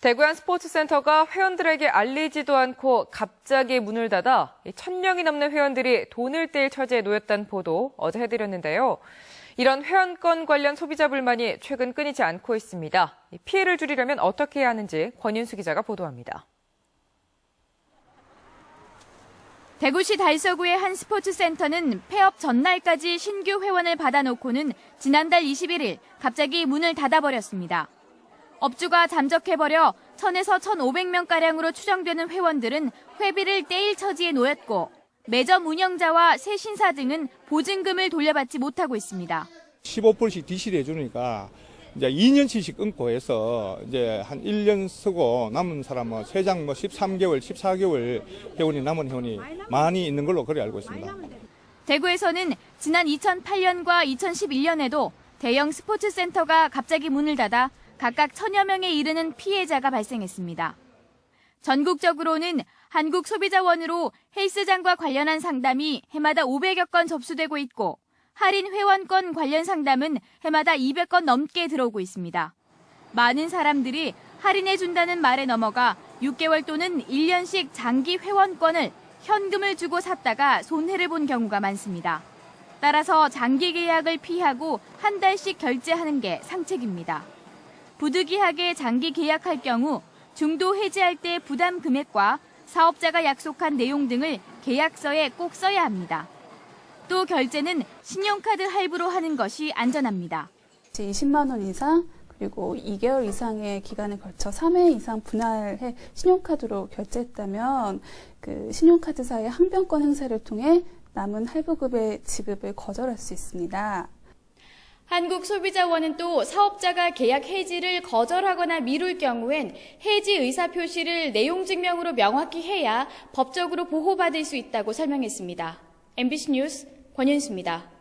대구한 스포츠센터가 회원들에게 알리지도 않고 갑자기 문을 닫아 1000명이 넘는 회원들이 돈을 뗄 처지에 놓였다는 보도 어제 해드렸는데요. 이런 회원권 관련 소비자 불만이 최근 끊이지 않고 있습니다. 피해를 줄이려면 어떻게 해야 하는지 권윤수 기자가 보도합니다. 대구시 달서구의 한 스포츠센터는 폐업 전날까지 신규 회원을 받아놓고는 지난달 21일 갑자기 문을 닫아버렸습니다. 업주가 잠적해버려 1000에서 1500명가량으로 추정되는 회원들은 회비를 떼일 처지에 놓였고 매점 운영자와 새 신사 등은 보증금을 돌려받지 못하고 있습니다. 15%씩 DC를 해주니까 이제 2년치씩 끊고 해서 이제 한 1년 쓰고 남은 사람은 세장 뭐 13개월, 14개월 회원이 남은 회원이 많이 있는 걸로 그래 알고 있습니다. 대구에서는 지난 2008년과 2011년에도 대형 스포츠센터가 갑자기 문을 닫아 각각 천여 명에 이르는 피해자가 발생했습니다. 전국적으로는 한국소비자원으로 헬스장과 관련한 상담이 해마다 500여 건 접수되고 있고 할인 회원권 관련 상담은 해마다 200건 넘게 들어오고 있습니다. 많은 사람들이 할인해준다는 말에 넘어가 6개월 또는 1년씩 장기 회원권을 현금을 주고 샀다가 손해를 본 경우가 많습니다. 따라서 장기 계약을 피하고 한 달씩 결제하는 게 상책입니다. 부득이하게 장기 계약할 경우 중도 해지할 때 부담 금액과 사업자가 약속한 내용 등을 계약서에 꼭 써야 합니다. 또 결제는 신용카드 할부로 하는 것이 안전합니다. 20만 원 이상 그리고 2개월 이상의 기간에 걸쳐 3회 이상 분할해 신용카드로 결제했다면 그 신용카드사의 항변권 행사를 통해 남은 할부급의 지급을 거절할 수 있습니다. 한국소비자원은 또 사업자가 계약 해지를 거절하거나 미룰 경우엔 해지 의사 표시를 내용 증명으로 명확히 해야 법적으로 보호받을 수 있다고 설명했습니다. MBC 뉴스 권윤수입니다.